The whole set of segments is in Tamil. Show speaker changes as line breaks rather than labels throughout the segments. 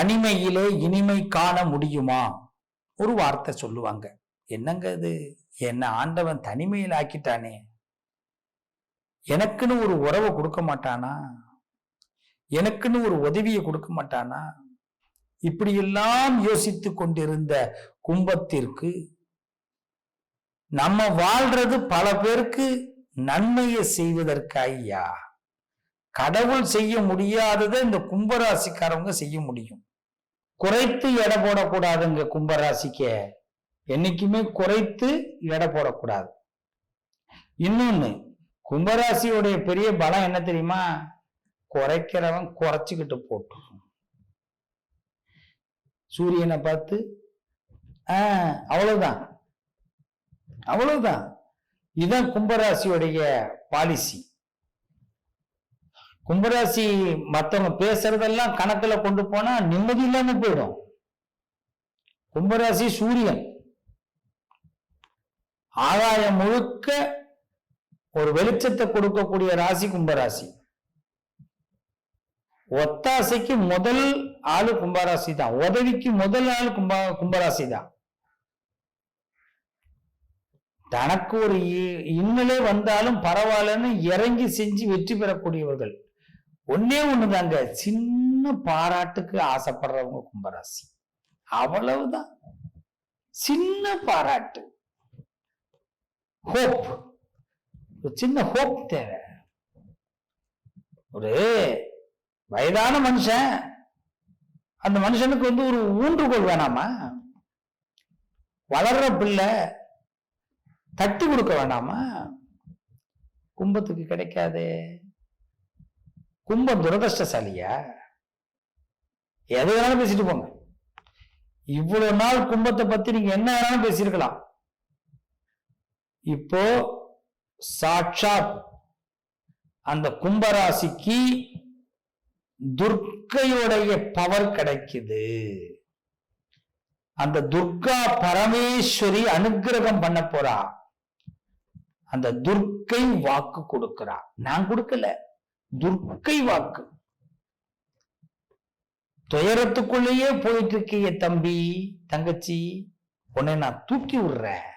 தனிமையிலே இனிமை காண முடியுமா? ஒரு வார்த்தை சொல்லுவாங்க. என்னங்க இது? என்ன ஆண்டவன் தனிமையில் ஆக்கிட்டானே? எனக்குன்னு ஒரு உறவை கொடுக்க மாட்டானா? எனக்குன்னு ஒரு உதவியை கொடுக்க மாட்டானா? இப்படியெல்லாம் யோசித்து கொண்டிருந்த கும்பத்திற்கு நம்ம வாழ்றது பல பேருக்கு நன்மையை செய்வதற்கு ஐயா கடவுள் செய்ய முடியாததை இந்த கும்பராசிக்காரவங்க செய்ய முடியும். குறைத்து எடை போடக்கூடாதுங்க கும்பராசிக்கு. என்னைக்குமே குறைத்து எடை போடக்கூடாது. இன்னொன்னு கும்பராசியுடைய பெரிய பலம் என்ன தெரியுமா? குறைக்கிறவன் குறைச்சிக்கிட்டு போட்டு சூரியனை பார்த்து ஆஹ் அவ்வளவுதான். அவ்வளவுதான். இதுதான் கும்பராசியுடைய பாலிசி கும்பராசி மத்தவங்க பேசுறதெல்லாம் கணக்குல கொண்டு போனா நிம்மதி இல்லாம போயிடும். கும்பராசி சூரியன். ஆதாயம் முழுக்க ஒரு வெளிச்சத்தை கொடுக்கக்கூடிய ராசி கும்பராசி. ஒத்தாசைக்கு முதல் ஆளு கும்பராசி தான். உதவிக்கு முதல் ஆள் கும்ப கும்பராசி தான். தனக்கு ஒரு இ- இன்னலே வந்தாலும் பரவாயில்லன்னு இறங்கி செஞ்சு வெற்றி பெறக்கூடியவர்கள். ஒன்னே ஒண்ணுதாங்க. சின்ன பாராட்டுக்கு ஆசைப்படுறவங்க கும்பராசி. அவ்வளவுதான். சின்ன பாராட்டு. ஹோப் ஒரு சின்ன ஹோப் தேவை. ஒரு வயதான மனுஷன் அந்த மனுஷனுக்கு வந்து ஒரு ஊன்றுகோல் வேணாமா? வளர்ற பிள்ளை தட்டி கொடுக்க வேணாமா? கும்பத்துக்கு கிடைக்காதே. கும்பம் துரதிருஷ்டசாலியா? எது வேணாலும் பேசிட்டு போங்க. இவ்வளவு நாள் கும்பத்தை பத்தி நீங்க என்ன வேணாலும் பேசியிருக்கலாம். இப்போ சாட்சாத் அந்த கும்பராசிக்கு துர்க்கையுடைய பவர் கிடைக்குது. அந்த துர்கா பரமேஸ்வரி அனுக்கிரகம் பண்ண போறா. அந்த துர்க்கை வாக்கு கொடுக்கிறா. நான் கொடுக்கல. துர்க்கை வாக்கு துயரத்துக்குள்ளேயே போயிட்டு இருக்கிய தம்பி தங்கச்சி உன்னை நான் தூக்கி விடுறேன்.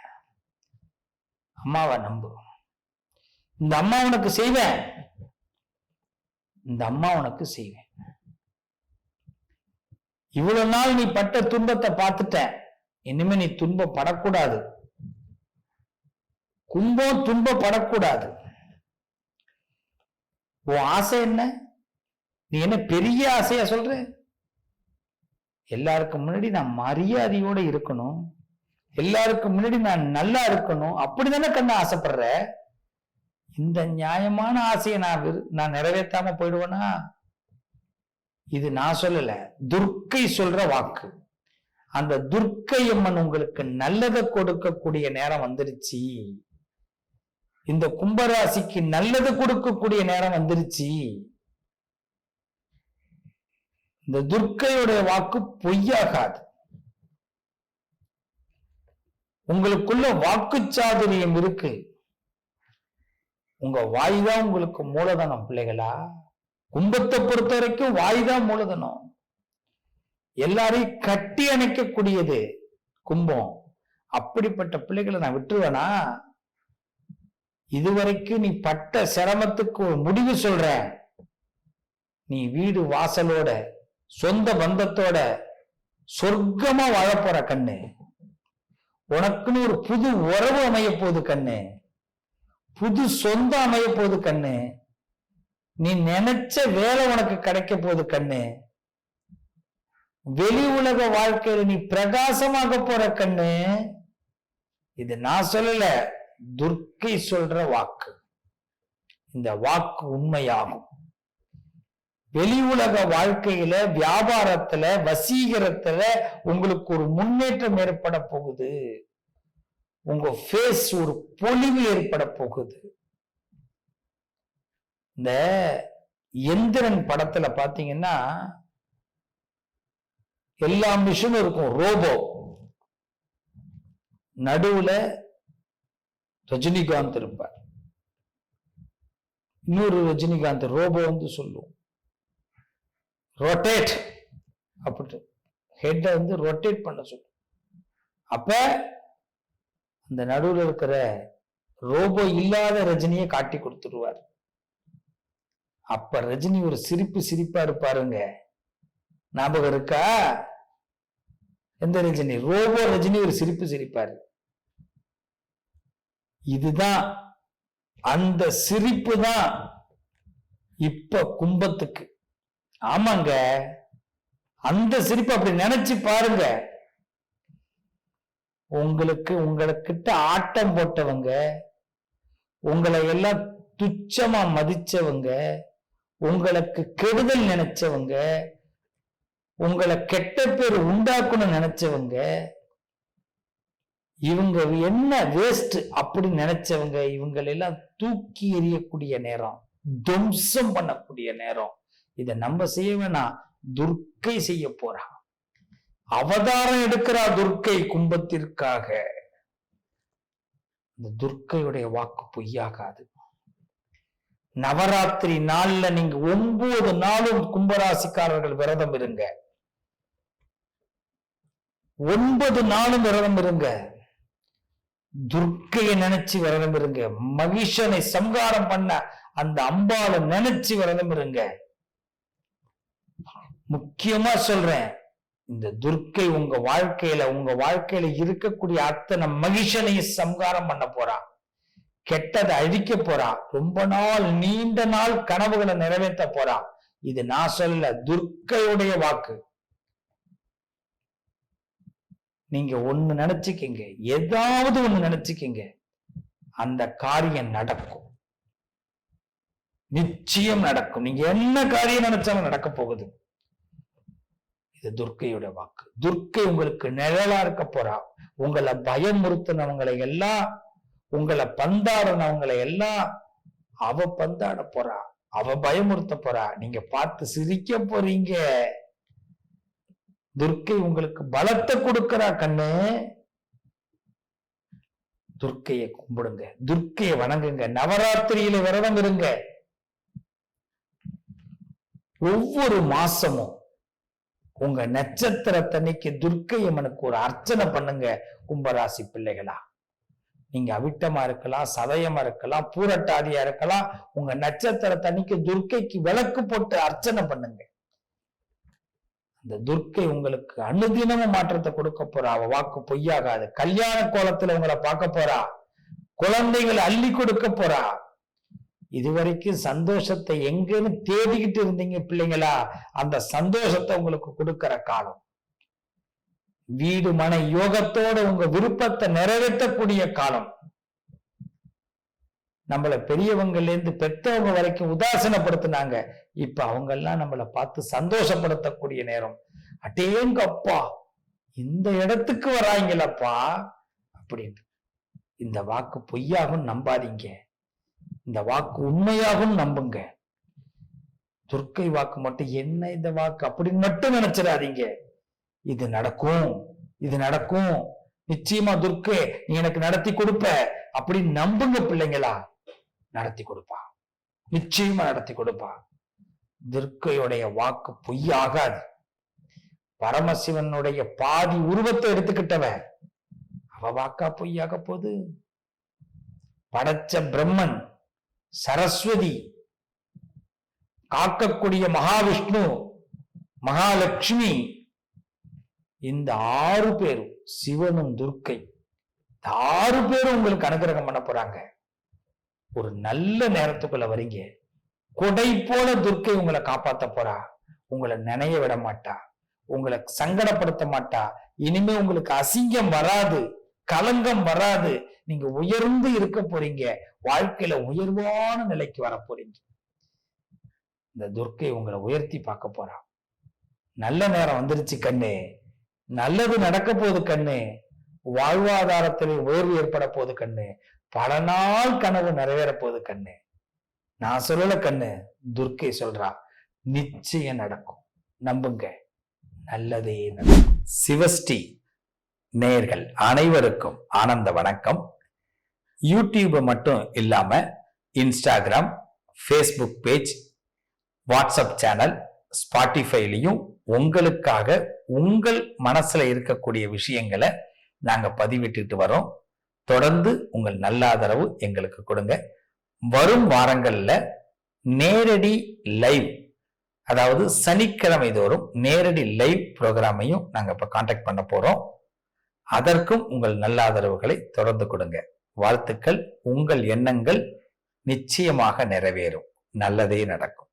அம்மாவை நம்பு. இந்த அம்மா உனக்கு செய்வேன். இந்த அம்மா உனக்கு செய்வேன். இவ்வளவு நாள் நீ பட்ட துன்பத்தை பார்த்துட்ட இனிமே நீ துன்பப்படக்கூடாது. கும்பம் துன்பப்படக்கூடாது. உன் ஆசை என்ன? நீ என்ன பெரிய ஆசையா சொல்ற? எல்லாருக்கும் முன்னாடி நான் மரியாதையோட இருக்கணும். எல்லாருக்கும் முன்னாடி நான் நல்லா இருக்கணும். அப்படிதானே கண்ணு ஆசைப்படுற? இந்த நியாயமான ஆசையை நான் விரு- நான் நிறைவேற்றாம போயிடுவேனா? இது நான் சொல்லல. துர்க்கை சொல்ற வாக்கு. அந்த துர்க்கை அம்மன் உங்களுக்கு நல்லதை கொடுக்கக்கூடிய நேரம் வந்துருச்சு. இந்த கும்பராசிக்கு நல்லது கொடுக்கக்கூடிய நேரம் வந்துருச்சு. இந்த துர்க்கையுடைய வாக்கு பொய்யாகாது. உங்களுக்குள்ள வாக்குச்சாதுரியம் இருக்கு. உங்க வாய் தான் உங்களுக்கு மூலதனம் பிள்ளைகளா? கும்பத்தை பொறுத்த வரைக்கும் வாய் தான் மூலதனம். எல்லாரையும் கட்டி அணைக்கக்கூடியது கும்பம். அப்படிப்பட்ட பிள்ளைகளை நான் விட்டுருவேனா? இதுவரைக்கும் நீ பட்ட சிரமத்துக்கு ஒரு முடிவு சொல்ற. நீ வீடு வாசலோட சொந்த பந்தத்தோட சொர்க்கமா வாழப்போற கண்ணு. உனக்குன்னு ஒரு புது உறவு அமைய போகுது கண்ணு. புது சொந்தம் அமைய போகுது கண்ணு. நீ நினைச்ச வேலை உனக்கு கிடைக்க போகுது கண்ணு. வெளி உலக வாழ்க்கையில நீ பிரகாசமாக போற கண்ணு. இது நான் சொல்லல. துர்க்கை சொல்ற வாக்கு. இந்த வாக்கு உண்மையாகும். வெளி உலக வாழ்க்கையில வியாபாரத்துல வசீகரத்துல உங்களுக்கு ஒரு முன்னேற்றம் ஏற்பட போகுது. உங்க ஃபேஸ் ஒரு பொலிவு ஏற்பட போகுது. இந்த எந்திரன் படத்துல பாத்தீங்கன்னா எல்லா மிஷினும் இருக்கும். ரோபோ. நடுவுல ரஜினிகாந்த் இருப்பார். இன்னொரு ரஜினிகாந்த் ரோபோ வந்து சொல்லும் ரொட்டேட் அப்படி ஹெட்டை வந்து ரொட்டேட் பண்ண சொல்லும் அப்ப அந்த நடுவுல இருக்கிற ரோபோ இல்லாத ரஜினியை காட்டி கொடுத்துருவார் அப்ப ரஜினி ஒரு சிரிப்பு சிரிப்பா இருப்பாருங்க. ஞாபகம் இருக்கா? எந்த ரஜினி? ரோபோ ரஜினி ஒரு சிரிப்பு சிரிப்பாரு. இதுதான் அந்த சிரிப்பு தான் இப்ப கும்பத்துக்கு. ஆமாங்க. அந்த சிரிப்பு அப்படி நினைச்சு பாருங்க. உங்களுக்கு உங்களுக்கிட்ட ஆட்டம் போட்டவங்க உங்களை எல்லாம் துச்சமா மதிச்சவங்க உங்களுக்கு கெடுதல் நினைச்சவங்க உங்களை கெட்ட பேர் உண்டாக்கணும்னு நினைச்சவங்க இவங்க என்ன வேஸ்ட் அப்படி நினைச்சவங்க இவங்களெல்லாம் தூக்கி எறியக்கூடிய நேரம் துவம்சம் பண்ணக்கூடிய நேரம். இதை நம்ம செய்ய வேணாம். துர்க்கை செய்ய போறா. அவதாரம் எடுக்கிறா துர்க்கை கும்பத்திற்காக. இந்த துர்க்கையுடைய வாக்கு பொய்யாகாது. நவராத்திரி நாள்ல நீங்க ஒன்பது நாளும் கும்பராசிக்காரர்கள் விரதம் இருங்க. ஒன்பது நாளும் விரதம் இருங்க. துர்க்கையை நினைச்சு விரதம் இருங்க. மகிஷனை சம்காரம் பண்ண அந்த அம்பாளை நினைச்சு விரதம் இருங்க. முக்கியமா சொல்றேன் இந்த துர்க்கை உங்க வாழ்க்கையில உங்க வாழ்க்கையில இருக்கக்கூடிய அத்தனை மகிஷனையும் சம்காரம் பண்ண போறா. கெட்டதை அழிக்க போறா. ரொம்ப நாள் நீண்ட நாள் கனவுகளை நிறைவேற்ற போறா. இது நான் சொல்ல துர்க்கையுடைய வாக்கு. நீங்க ஒண்ணு நினைச்சுக்கிங்க. ஏதாவது ஒண்ணு நினைச்சுக்கிங்க. அந்த காரியம் நடக்கும். நிச்சயம் நடக்கும். நீங்க என்ன காரியம் நினைச்சாலும் நடக்க போகுது. இது துர்க்கையோட வாக்கு. துர்க்கை உங்களுக்கு நிழலா இருக்க போறா. உங்களை பயமுறுத்தினவங்களை எல்லாம் உங்களை பந்தாடினவங்களை எல்லாம் அவ பந்தாட போறா. அவ பயமுறுத்த போறா. நீங்க பார்த்து சிரிக்க போறீங்க. துர்க்கை உங்களுக்கு பலத்தை கொடுக்கிறா கண்ணு. துர்க்கையை கும்பிடுங்க துர்க்கையை வணங்குங்க நவராத்திரியில விரதம் இருங்க ஒவ்வொரு மாசமும் உங்க நட்சத்திரத்தன்னைக்கு துர்க்கை அம்மனுக்கு ஒரு அர்ச்சனை பண்ணுங்க கும்பராசி பிள்ளைகளா. நீங்க அவிட்டமா இருக்கலாம் சதயமா இருக்கலாம் பூரட்டாதியா இருக்கலாம் உங்க நட்சத்திரத்தன்னைக்கு துர்க்கைக்கு விளக்கு போட்டு அர்ச்சனை பண்ணுங்க. அந்த துர்க்கை உங்களுக்கு அனுதினமும் மாற்றத்தை கொடுக்க போறா. அவ வாக்கு பொய்யாகாது. கல்யாண கோலத்துல உங்களை பார்க்க போறா. குழந்தைகள் அள்ளி கொடுக்க போறா. இதுவரைக்கும் சந்தோஷத்தை எங்கன்னு தேடிக்கிட்டு இருந்தீங்க பிள்ளைங்களா? அந்த சந்தோஷத்தை உங்களுக்கு கொடுக்கிற காலம். வீடு மன யோகத்தோட உங்க விருப்பத்தை நிறைவேற்றக்கூடிய காலம். நம்மள பெரியவங்கல இருந்து பெற்றவங்க வரைக்கும் உதாசீனப்படுத்தினாங்க. இப்ப அவங்கெல்லாம் நம்மளை பார்த்து சந்தோஷப்படுத்தக்கூடிய நேரம். அட்டேங்கப்பா இந்த இடத்துக்கு வராங்களப்பா அப்படின்னு இந்த வாக்கு பொய்யாகும் நம்பாதீங்க. இந்த வாக்கு உண்மையாகும் நம்புங்க. துர்க்கை வாக்கு மட்டும் என்ன இந்த வாக்கு அப்படின்னு மட்டும் நினைச்சிடாதீங்க. இது நடக்கும் இது நடக்கும். நிச்சயமா துர்க்கை நீ எனக்கு நடத்தி கொடுப்ப அப்படின்னு நம்புங்க பிள்ளைங்களா. நடத்தி கொடுப்பா. நிச்சயமா நடத்தி கொடுப்பா. துர்க்கையுடைய வாக்கு பொய்யாகாது. பரமசிவனுடைய பாதி உருவத்தை எடுத்துக்கிட்டவ அவ வாக்கா பொய்யாக போகுது. படைச்ச பிரம்மன் சரஸ்வதி காக்கக்கூடிய மகாவிஷ்ணு மகாலட்சுமி இந்த ஆறு பேரும் சிவனும் துர்க்கை ஆறு பேரும் உங்களுக்கு அனுகிரகம் பண்ண போறாங்க. ஒரு நல்ல நேரத்துக்குள்ள வரீங்க. கொடை போல துர்க்கை உங்களை காப்பாத்த போறா. உங்களை நினைய விட மாட்டா. உங்களை சங்கடப்படுத்த மாட்டா. இனிமே உங்களுக்கு அசிங்கம் வராது. கலங்கம் வராது. நீங்க உயர்ந்து இருக்க போறீங்க. வாழ்க்கையில உயர்வான நிலைக்கு வர போறீங்க. இந்த துர்க்கை உங்களை உயர்த்தி பார்க்க போறா. நல்ல நேரம் வந்துருச்சு கண்ணு. நல்லது நடக்க போகுது கண்ணு. வாழ்வாதாரத்தில் உயர்வு ஏற்பட போகுது கண்ணு. பல நாள் கனவு நிறைவேற போகுது கண்ணு. நான் சொல்லல கண்ணு துர்க்கை சொல்றா நிச்சயம் நடக்கும். நம்புங்க நல்லதே நடக்கும். சிவஸ்ரீ நேர்கள் அனைவருக்கும் ஆனந்த வணக்கம். யூடியூப் மட்டும் இல்லாம Instagram Facebook page WhatsApp channel ஸ்பாட்டிஃபைலையும் உங்களுக்காக உங்கள் மனசுல இருக்கக்கூடிய விஷயங்களை நாங்கள் பதிவிட்டுட்டு வரோம். தொடர்ந்து உங்கள் நல்ல ஆதரவு எங்களுக்கு கொடுங்க. வரும் வாரங்களில் நேரடி லைவ் அதாவது சனிக்கிழமை தோறும் நேரடி லைவ் ப்ரோக்ராமையும் நாங்கள் இப்போ காண்டாக்ட் பண்ண போகிறோம் அதற்கும் உங்கள் நல்ல ஆதரவுகளை தொடர்ந்து கொடுங்க. வாழ்த்துக்கள் உங்கள் எண்ணங்கள் நிச்சயமாக நிறைவேறும். நல்லதே நடக்கும்.